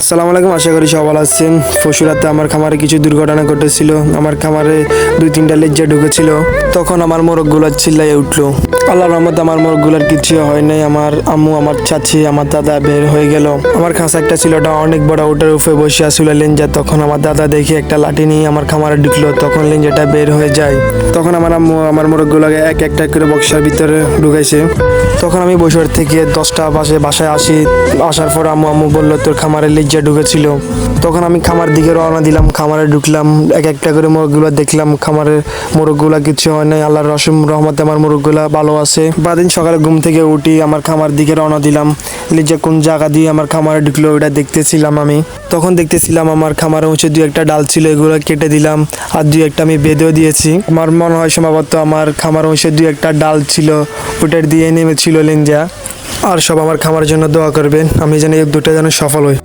আসসালামু আলাইকুম, আশা করি সব ভালো আছেন। পশুরাতে আমার খামারে কিছু দুর্ঘটনা ঘটেছিল। আমার খামারে দুই তিনটা লেজ্জা ঢুকেছিল। তখন আমার মোরগগুলো চিল্লাইয়ে উঠল। আল্লাহ রহমত আমার মোরগগুলোর কিছু হয় নাই। আমার আম্মু, আমার চাচি, আমার দাদা বের হয়ে গেল। আমার খাঁচা একটা ছিল, ওটা অনেক বড়, ওটার উপরে বসে আসছিল লেঞ্জা। তখন আমার দাদা দেখে একটা লাঠি নিয়ে আমার খামারে ঢুকলো। তখন লেঞ্জাটা বের হয়ে যায়। তখন আমার আম্মু, আমার মোরগগুলোকে এক একটা করে বক্সার ভিতরে ঢুকাইছে। তখন আমি বৈশাখ থেকে দশটা বাসে বাসায় আসি। আসার পর আম্মু আম্মু বলল, তোর খামারে লিজ্জা ঢুকেছিল। তখন আমি খামার দিকে রওনা দিলাম, খামারে ঢুকলাম, এক একটা করে মোরগগুলো দেখলাম খামারের মোরগগুলা কিছু হয় নাই, আল্লাহর রসম, রহমতে আমার মোরগগুলা ভালো আছে। বাদিন সকালে ঘুম থেকে উঠি, আমার খামার দিকে রওনা দিলাম। লিজ্জা কোন জায়গা দিয়ে আমার খামারে ঢুকলো ওটা দেখতেছিলাম আমি। তখন দেখতেছিলাম আমার খামারে উঁচু দুই একটা ডাল ছিল, এগুলো কেটে দিলাম, আর দুই একটা আমি বেঁধেও দিয়েছি। আমার মনে হয় সম্ভবত আমার খামার উঁচু দুই একটা ডাল ছিল ওটার দিয়ে নেমেছিল লেঞ্জা আর সব আমার খামার জন্য দোয়া করবেন, আমি যেন এই দুটো যেন সফল হই।